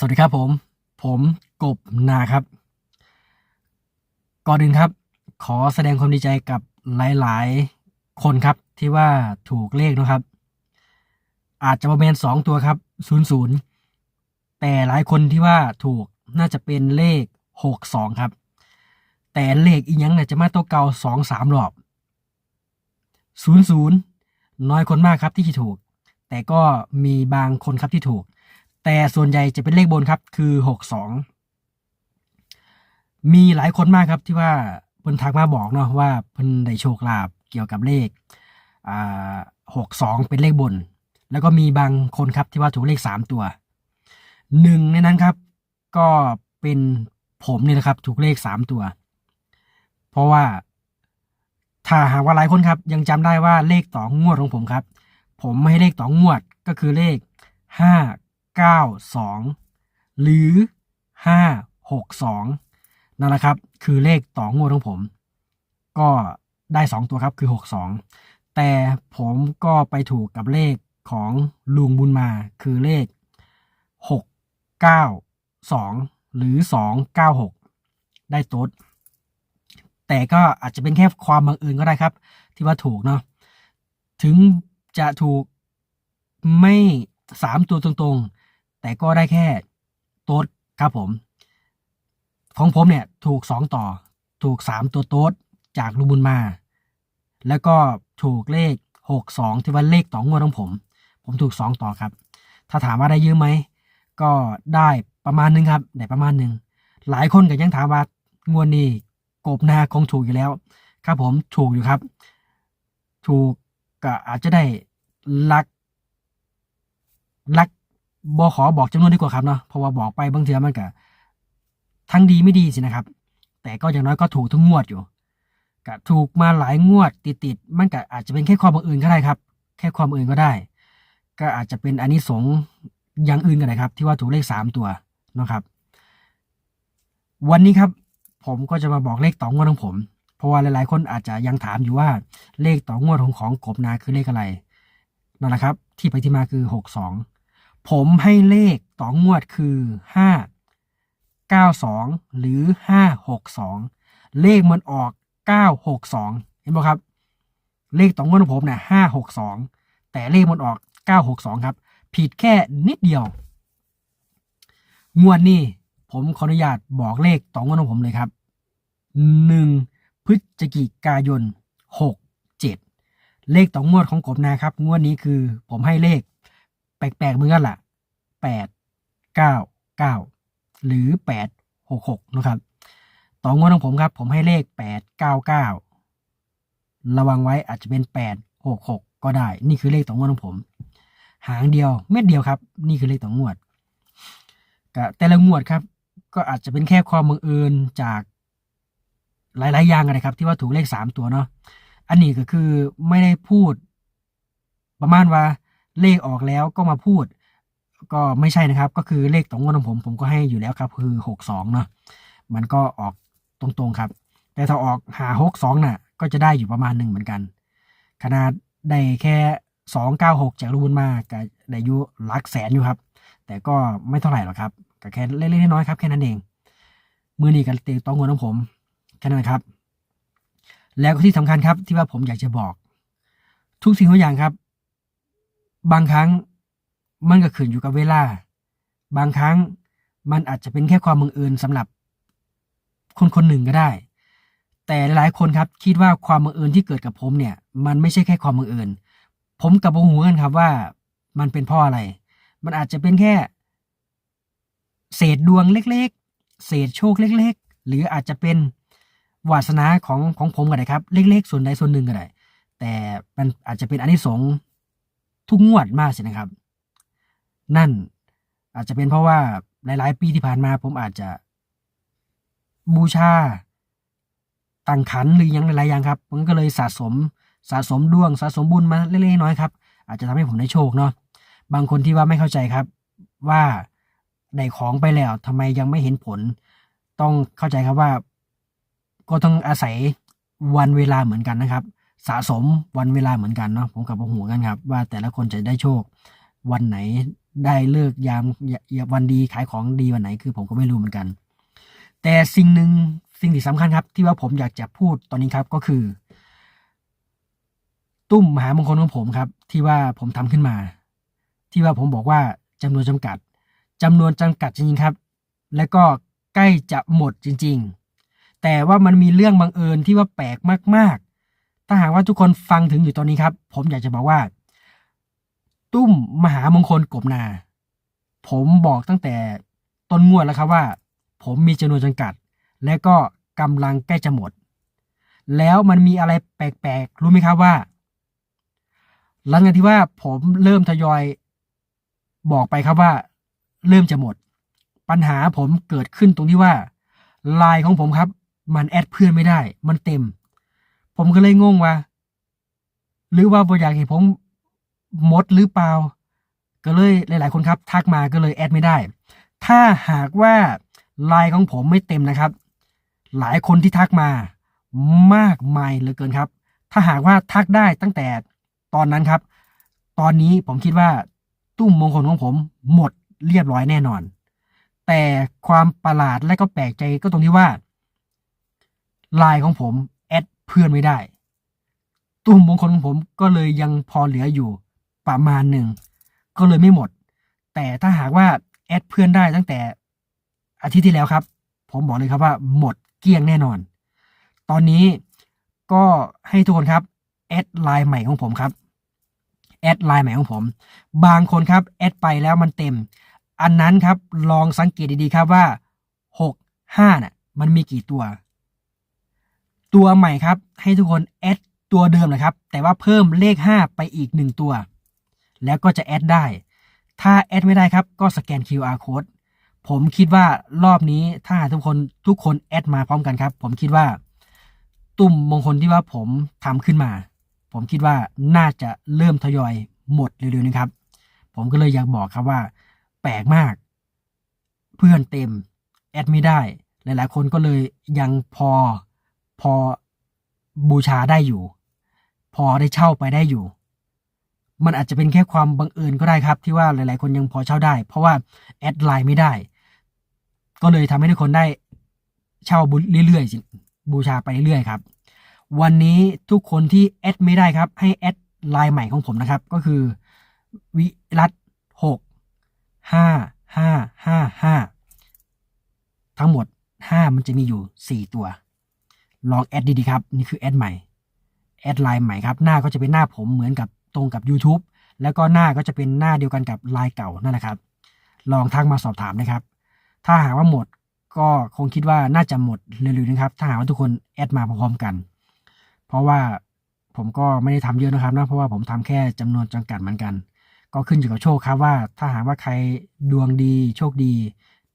สวัสดีครับผม ผมกบนาครับ ก่อนอื่นครับ ขอแสดงความดีใจกับหลาย ๆ คนครับที่ว่าถูกเลขนะครับ อาจจะประมาณสองตัวครับศูนย์ศูนย์แต่หลายคนที่ว่าถูกน่าจะเป็นเลขหกสองครับ แต่เลขอีกยังเนี่ยจะมาตัวเก่าสองสามรอบศูนย์ศูนย์น้อยคนมากครับที่ถูก แต่ก็มีบางคนครับที่ถูก แต่ส่วนใหญ่จะเป็นเลขบนครับ คือหกสองมีหลายคนมากครับที่ว่าเพิ่นทักมาบอกเนาะว่าเพิ่นได้โชคลาภเกี่ยวกับเลขอ่าหกสองเป็นเลขบน แล้วก็มีบางคนครับที่ว่าถูกเลขสามตัวหนึ่งในนั้นครับ ก็เป็นผมนี่แหละครับ ถูกเลขสามตัว เพราะว่าถ้าหากว่าหลายคนครับ ยังจำได้ว่าเลขต่องวดของผมครับ ผมไม่ให้เลขต่องวดก็คือเลขห้า เก้าสองหรือห้าหกสองนั่นแหละครับ คือเลขต่องวดของผม ก็ได้สองตัวครับคือหกสองแต่ผมก็ไปถูกกับเลขของลุงบุญมาคือเลขหกเก้าสองหรือสองเก้าหกได้ต๊ดแต่ก็อาจจะเป็นแค่ความบังเอิญก็ได้ครับ ที่ว่าถูกเนาะถึงจะถูกไม่สามตัวตรง แต่ก็ได้แค่โต๊ดครับผม ของผมเนี่ยถูกสองต่อ ถูกสามตัวโต๊ดจากลุงบุญมา แล้วก็ถูกเลขหกสองที่ว่าเลขต่องวดของผม ผมถูกสองต่อครับ ถ้าถามว่าได้เยอะไหม ก็ได้ประมาณนึงครับได้ประมาณหนึ่งหลายคนก็ยังถามว่างวดนี้กบนาคงถูกอยู่แล้ว ครับผมถูกอยู่ครับ ถูกก็อาจจะได้ลักลัก บอขอบอกจำนวนดีกว่าครับเนาะเพราะว่าบอกไปบางเทีมันก็ทั้งดีไม่ดีสินะครับ แต่ก็อย่างน้อยก็ถูกทุกงวดอยู่ก็ถูกมาหลายงวดติดๆมันก็อาจจะเป็นแค่ความบังเอิญก็ได้ครับ แค่ความบังเอิญก็ได้ ก็อาจจะเป็นอันนี้สงอย่างอื่นก็ได้ครับ ที่ว่าถูกเลขสามตัวนะครับ วันนี้ครับผมก็จะมาบอกเลขต่องวดของผม เพราะว่าหลายๆ คนอาจจะยังถามอยู่ว่าเลขต่องวดของของกบนาคือเลขอะไรนั่นแหละครับ ที่ไปที่มาคือหกสอง ผมให้เลขต่องวดคือห้าเก้าสองหรือห้าหกสองเลขมันออกเก้าหกสองเห็นไหมครับ เลขต่องวดของผมเนี่ยห้าหกสองแต่เลขมันออกเก้าหกสองครับ ผิดแค่นิดเดียว งวดนี้ผมขออนุญาตบอกเลขต่องวดของผมเลยครับหนึ่งพฤศจิกายนหกเจ็ดเลขต่องวดของกบนาครับ งวดนี้คือผมให้เลข แปลกๆเหมือนกันล่ะแปดเก้าเก้าหรือแปดหกหกนะครับ ต่องวดของผมครับ ผมให้เลขแปดเก้าเก้าระวังไว้อาจจะเป็นแปดหกหกก็ได้ นี่คือเลขต่องวดของผม หางเดียวเม็ดเดียวครับ นี่คือเลขต่องวดแต่ละงวดครับ ก็อาจจะเป็นแค่ความบังเอิญจากหลาย ๆ อย่างอะไรครับ ที่ว่าถูกเลขสามตัวเนาะอันนี้ก็คือไม่ได้พูดประมาณว่า เลขออกแล้วก็มาพูด ก็ไม่ใช่นะครับ ก็คือเลขตรงงวดของผม ผมก็ให้อยู่แล้วครับ คือหกสองเนาะมันก็ออกตรงๆครับ แต่ถ้าออกหาหกสองน่ะ ก็จะได้อยู่ประมาณหนึ่งเหมือนกัน ขนาดได้แค่สองเก้าหกจากรูนมาก็ได้อยู่หลักแสนอยู่ครับ แต่ก็ไม่เท่าไหร่หรอกครับก็แค่เล็กๆน้อยๆครับแค่นั้นเองมือนี้กันเตะต้องงวดของผมแค่นั้นครับ แล้วก็ที่สำคัญครับที่ว่าผมอยากจะบอก ทุกสิ่งทุกอย่างครับ บางครั้งมันก็ขึ้นอยู่กับเวลา บางครั้งมันอาจจะเป็นแค่ความบังเอิญสำหรับ คนคนหนึ่งก็ได้ แต่หลายคนครับคิดว่าความบังเอิญที่เกิดกับผมเนี่ย มันไม่ใช่แค่ความบังเอิญ ผมกับผมหูกันครับว่ามันเป็นเพราะอะไร มันอาจจะเป็นแค่ เศษดวงเล็ก ๆ เศษโชคเล็ก ๆ หรืออาจจะเป็นวาสนาของของผมก็ได้ครับ เล็ก ๆ ส่วนใดส่วนหนึ่งก็ได้ แต่มันอาจจะเป็นอันที่สงส์ ทุกงวดมากสินะครับ นั่นอาจจะเป็นเพราะว่าหลาย ๆ ปีที่ผ่านมา ผมอาจจะ บูชาตั้งขันหรือยังหลายๆอย่างครับมันก็เลยสะสมสะสมดวงสะสมบุญมาเล็กๆน้อยๆครับ อาจจะทำให้ผมได้โชคเนาะบางคนที่ว่าไม่เข้าใจครับ ว่าได้ของไปแล้วทำไมยังไม่เห็นผล ต้องเข้าใจครับว่า ก็ต้องอาศัยวันเวลาเหมือนกันนะครับ สะสมวันเวลาเหมือนกันเนาะผมกับผมหัวกันครับ ว่าแต่ละคนจะได้โชค วันไหนได้เลิกยามยวันดีขายของดีวันไหนคือผมก็ไม่รู้เหมือนกัน แต่สิ่งหนึ่งสิ่งที่สำคัญครับ ที่ว่าผมอยากจะพูดตอนนี้ครับก็คือ ตุ้มมหามงคลของผมครับ ที่ว่าผมทำขึ้นมา ที่ว่าผมบอกว่าจำนวนจำกัดจำนวนจำกัดจริงๆครับ และก็ใกล้จะหมดจริง ๆ แต่ว่ามันมีเรื่องบังเอิญที่ว่าแปลกมากๆ ถ้าหากว่าทุกคนฟังถึงอยู่ตอนนี้ครับ ผมอยากจะบอกว่า ตุ้มมหามงคลกบนา ผมบอกตั้งแต่ต้นงวดแล้วครับว่า ผมมีจำนวนจำกัด และก็กำลังใกล้จะหมด แล้วมันมีอะไรแปลกๆ รู้ไหมครับว่า หลังจากที่ว่าผมเริ่มทยอย บอกไปครับว่า เริ่มจะหมด ปัญหาผมเกิดขึ้นตรงที่ว่าไลน์ของผมครับ มันแอดเพื่อนไม่ได้ มันเต็ม ผมก็เลยงงว่า หรือว่าบอยากเห็นผมหมดหรือเปล่า ก็เลยหลาย ๆ คนครับ ทักมาก็เลยแอดไม่ได้ ถ้าหากว่าไลน์ของผมไม่เต็มนะครับ หลายคนที่ทักมามากมายเหลือเกินครับ ถ้าหากว่าทักได้ตั้งแต่ตอนนั้นครับ ตอนนี้ผมคิดว่าตุ้มมงคลของผมหมดเรียบร้อยแน่นอน แต่ความประหลาดและก็แปลกใจก็ตรงที่ว่าไลน์ของผม เพื่อนไม่ได้ ตุ้มมงคลของผมก็เลยยังพอเหลืออยู่ประมาณหนึ่งก็เลยไม่หมด แต่ถ้าหากว่าแอดเพื่อนได้ตั้งแต่อาทิตย์ที่แล้วครับ ผมบอกเลยครับว่าหมดเกลี้ยงแน่นอน ตอนนี้ก็ให้ทุกคนครับแอดไลน์ใหม่ของผมครับแอดไลน์ใหม่ของผม บางคนครับแอดไปแล้วมันเต็ม อันนั้นครับลองสังเกตดีๆครับว่าหกห้าน่ะมันมีกี่ตัว ตัวใหม่ครับ ให้ทุกคนแอดตัวเดิมนะครับ แต่ว่าเพิ่มเลข 5 ไปอีก 1 ตัว แล้วก็จะแอดได้ ถ้าแอดไม่ได้ครับ ก็สแกน QR code ผมคิดว่ารอบนี้ถ้าทุกคนทุกคนแอดมาพร้อมกันครับ ผมคิดว่า ตุ่มมงคลที่ว่าผมทำขึ้นมา ผมคิดว่าน่าจะเริ่มทยอยหมดเร็วๆนี้ครับ ผมก็เลยอยากบอกครับว่า แปลกมาก เพื่อนเต็ม แอดไม่ได้ หลายๆ คนก็เลยยังพอ พอบูชาได้อยู่ พอได้เช่าไปได้อยู่ มันอาจจะเป็นแค่ความบังเอิญก็ได้ครับ ที่ว่าหลาย ๆ คนยังพอเช่าได้ เพราะว่าแอดไลน์ไม่ได้ ก็เลยทำให้ทุกคนได้เช่าเรื่อยๆบูชาไปเรื่อยๆครับ วันนี้ทุกคนที่แอดไม่ได้ครับ ให้แอดไลน์ใหม่ของผมนะครับ ก็คือวิรัตหกห้าห้าห้าห้าทั้งหมดห้ามันจะมีอยู่สี่ตัว ลองแอดดีๆครับ นี่คือแอดใหม่ แอดไลน์ใหม่ครับ หน้าก็จะเป็นหน้าผมเหมือนกับตรงกับ YouTube แล้วก็หน้าก็จะเป็นหน้าเดียวกันกับไลน์เก่านั่นแหละครับ ลองทักมาสอบถามนะครับ ถ้าหากว่าหมดก็คงคิดว่าน่าจะหมดเร็วๆนะครับ ถ้าหากว่าทุกคนแอดมาพร้อมๆกัน เพราะว่าผมก็ไม่ได้ทำเยอะนะครับนะเพราะว่าผมทำแค่จำนวนจำกัดเหมือนกัน ก็ขึ้นอยู่กับโชคครับว่า ถ้าหากว่าใครดวงดีโชคดี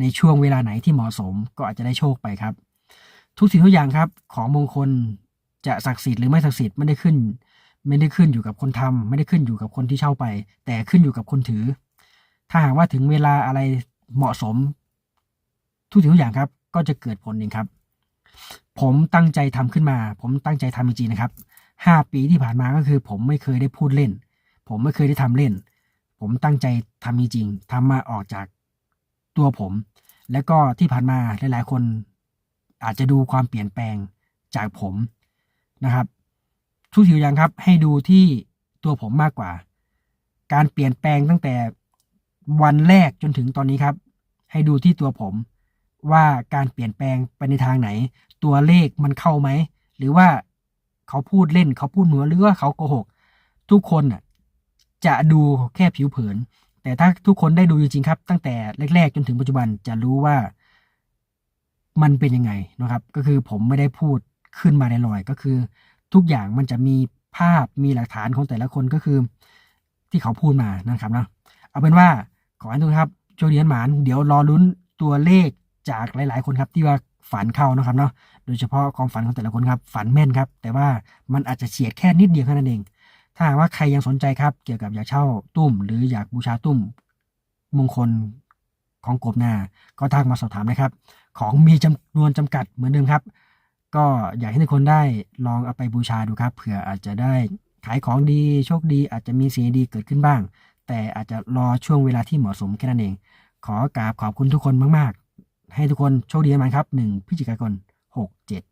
ในช่วงเวลาไหนที่เหมาะสม ก็อาจจะได้โชคไปครับ ทุกสิ่งทุกอย่างครับ ของมงคลจะศักดิ์สิทธิ์หรือไม่ศักดิ์สิทธิ์ไม่ได้ขึ้น ไม่ได้ขึ้นอยู่กับคนทำไม่ได้ขึ้นอยู่กับคนที่เช่าไป แต่ขึ้นอยู่กับคนถือ ถ้าหากว่าถึงเวลาอะไรเหมาะสม ทุกสิ่งทุกอย่างครับ ก็จะเกิดผลเองครับ ผมตั้งใจทำขึ้นมา ผมตั้งใจทำจริงๆนะครับห้าปีที่ผ่านมาก็คือ ผมไม่เคยได้พูดเล่น ผมไม่เคยได้ทำเล่น ผมตั้งใจทำจริงๆทำมาออกจากตัวผม แล้วก็ที่ผ่านมาหลายๆคน อาจจะดูความเปลี่ยนแปลงจากผมนะครับทุกสิ่งอย่างครับ ให้ดูที่ตัวผมมากกว่า การเปลี่ยนแปลงตั้งแต่วันแรกจนถึงตอนนี้ครับ ให้ดูที่ตัวผม ว่าการเปลี่ยนแปลงไปในทางไหน ตัวเลขมันเข้าไหม หรือว่าเขาพูดเล่นเขาพูดหนือหรือว่าเขาโกหก ทุกคนจะดูแค่ผิวเผิน แต่ถ้าทุกคนได้ดูจริงๆครับ ตั้งแต่แรก ๆ จนถึงปัจจุบันจะรู้ว่า มันเป็นยังไงนะครับ ก็คือผมไม่ได้พูดขึ้นมาลอยๆก็คือ ทุกอย่างมันจะมีภาพมีหลักฐานของแต่ละคนก็คือ ที่เขาพูดมานะครับเนาะเอาเป็นว่าขอให้ทุกคนครับโชคดีหมานเดี๋ยวรอลุ้นตัวเลขจากหลาย ๆ คนครับที่ว่าฝันเข้านะครับเนาะโดยเฉพาะความฝันของแต่ละคนครับฝันแม่นครับ แต่ว่ามันอาจจะเฉียดแค่นิดเดียวแค่นั้นเอง ถ้าว่าใครยังสนใจครับ เกี่ยวกับอยากเช่าตุ้ม หรืออยากบูชาตุ้มมงคลของกบนา ก็ทักมาสอบถามนะครับ ของมีจำนวนจำกัดเหมือนเดิมครับ ก็อยากให้ทุกคนได้ลองเอาไปบูชาดูครับเผื่ออาจจะได้ขายของดีโชคดีอาจจะมีสิ่งดีเกิดขึ้นบ้าง แต่อาจจะรอช่วงเวลาที่เหมาะสมแค่นั้นเอง ขอกราบขอบคุณทุกคนมาก ๆ ให้ทุกคนโชคดีกันครับหนึ่งพิจิกายนหกเจ็ด